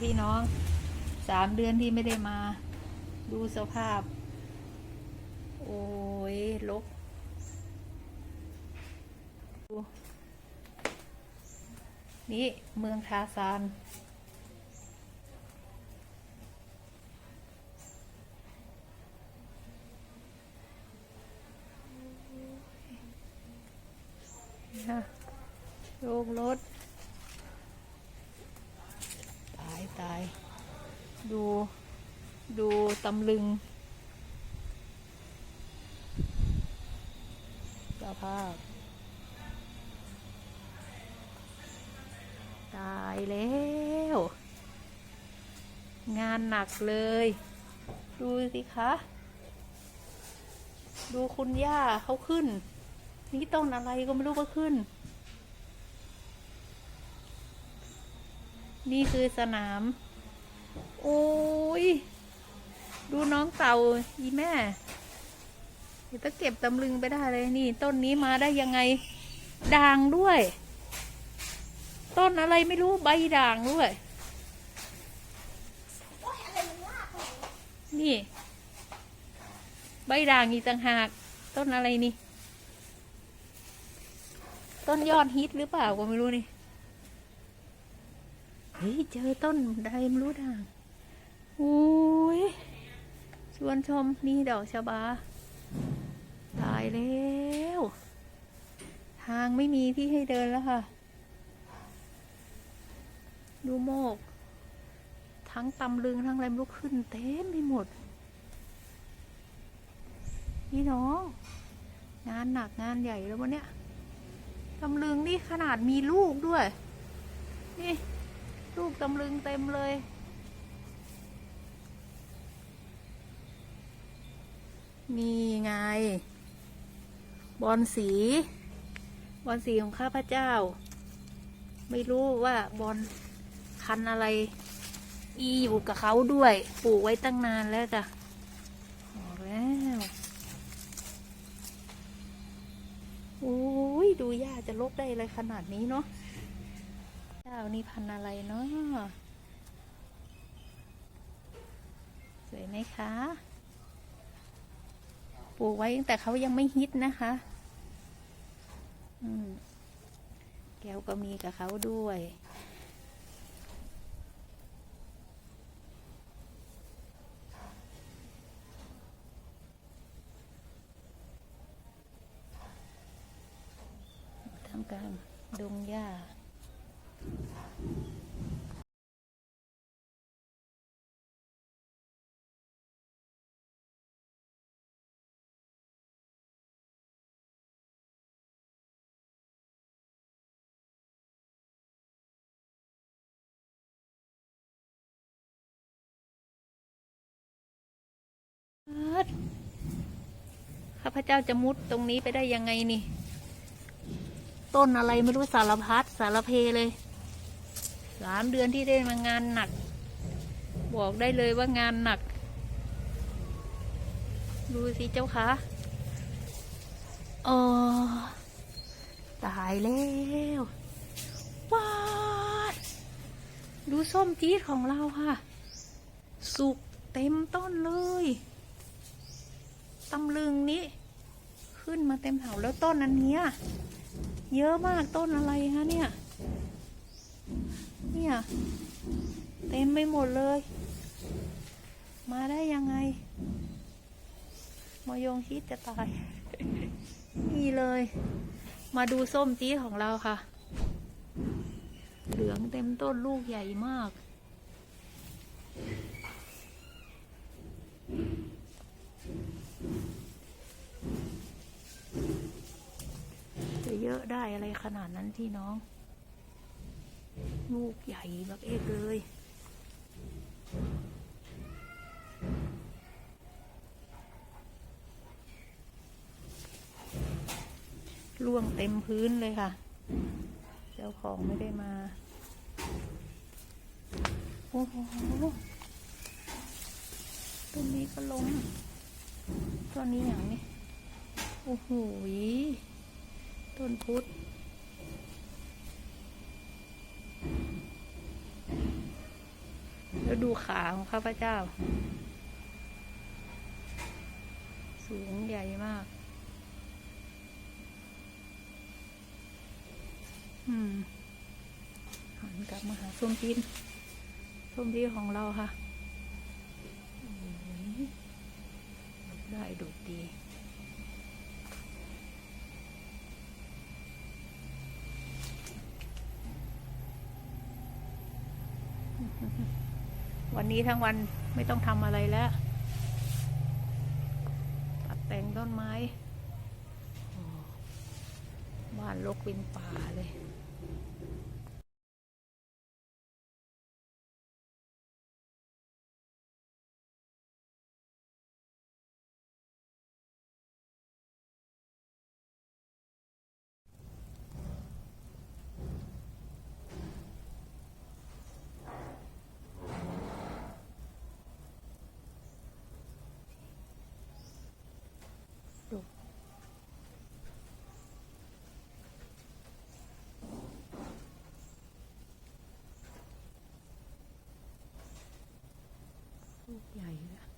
พี่น้องสามเดือนที่ไม่ได้มา ดูสภาพ โอ้ยลกดูนี่เมืองทาซานนะโลงรถ ตาย ดูดูตำลึงสภาพ ตายแล้ว งานหนักเลย ดูสิคะ ดูคุณย่าเขาขึ้น นี่ต้นอะไรก็ไม่รู้ก็ขึ้น นี่คือสนาม โอ้ย ดูน้องเต่าอีแม่เดี๋ยวจะเก็บตำลึงไปได้เลยนี่ ต้นนี้มาได้ยังไง ด่างด้วย ต้นอะไรไม่รู้ใบด่างด้วย นี่ ใบด่างอีกต่างหาก ต้นอะไรนี่ ต้นยอดฮิตหรือเปล่าก็ไม่รู้นี่ เฮ้ยเจอต้นใดไม่รู้ด่างอุ้ยชวนชมนี่ดอกชะบา ตายแล้ว ทางไม่มีที่ให้เดินแล้วค่ะ ดูโมก ทั้งตำลึงทั้งอะไรไม่รู้ขึ้นเต็มไปหมดพี่น้อง งานหนักงานใหญ่แล้ววันเนี้ยตำลึงนี่ขนาดมีลูกด้วย นี่ ลูกตำลึงเต็มเลย มีไง บอลสี บอลสีของข้าพเจ้า ไม่รู้ว่าบอลคันอะไร อีอยู่กับเขาด้วย ปลูกไว้ตั้งนานแล้วจ้ะบอกแล้วโอ้ยดูย่าจะลกได้อะไรขนาดนี้เนาะ จ้านี่พันอะไรเนาะสวยไหมคะ ปลูกไว้แต่เขายังไม่ฮิตนะคะ อืม แก้วก็มีกับเขาด้วย ทำกลางดงหญ้า ข้าพเจ้าจะมุดตรงนี้ไปได้ยังไงนี่ ต้นอะไรไม่รู้สารพัดสารเพเลยสามเดือนที่ได้มางานหนัก บอกได้เลยว่างานหนัก ดูสิเจ้าคะอ๋อตายแล้วว้าดดูส้มจี๊ดของเราค่ะ สุกเต็มต้นเลย ตำลึงนี้ ขึ้นมาเต็มเถาแล้วต้นอันนี้เยอะมากต้นอะไรคะเนี่ย เนี่ย เต็มไปหมดเลย มาได้ยังไงมายงชิดจะตาย นี่เลย มาดูส้มจี๊ดของเราค่ะ เหลืองเต็มต้นลูกใหญ่มากจะ เยอะได้อะไรขนาดนั้นพี่น้อง ลูกใหญ่แบบเอกเลยล่วงเต็มพื้นเลยค่ะ เจ้าของไม่ได้มา โอ้โหต้นนี้ก็ล้มต้นนี้อย่างนี้ โอ้โห ต้นพุทธแล้วดูขาของข้าพเจ้า สูงใหญ่มาก อืมหันกลับมาหาส้มจีนส้มจีนของเราค่ะ ได้ดกดี นี้ทั้งวันไม่ต้องทำอะไรแล้ว ตัดแต่งต้นไม้ บ้านลกเป็นป่าเลย ดู ลูกใหญ่เลย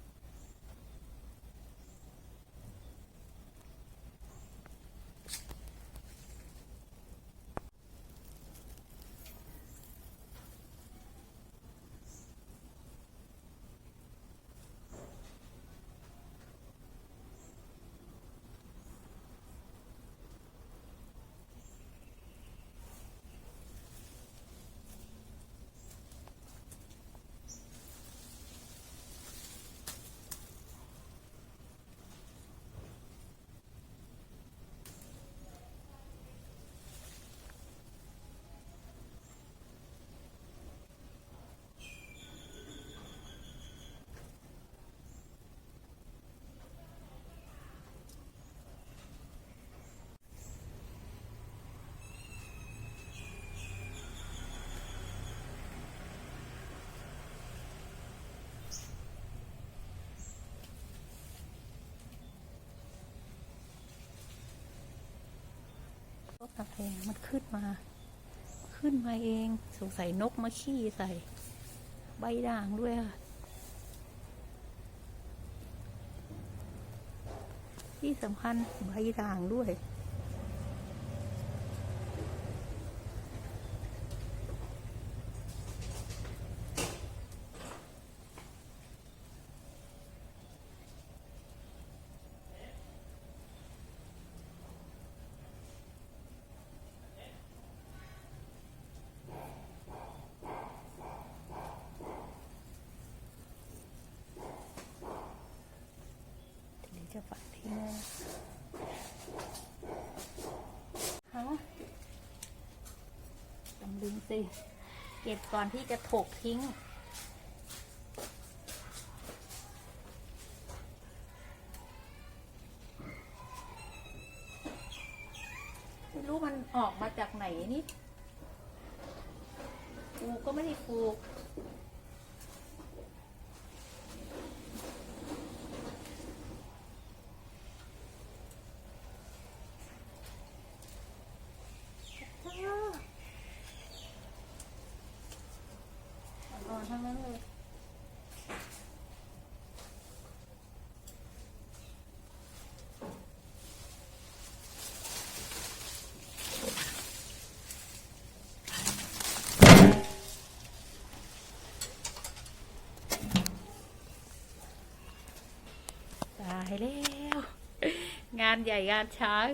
อะไรมันขึ้นมา ขึ้นมาเองสงสัยนกมาขี้ใส่ ใบด่างด้วยค่ะที่สำคัญใบด่างด้วย จะฝักทิ้งเลยฮะตำลึงสิ เก็บก่อนที่จะถกทิ้ง ไม่รู้มันออกมาจากไหนนี่ปลูกก็ไม่ได้ปลูก อ่อนๆทั้งนั้นเลย ตาย แล้ว งานใหญ่งานช้าง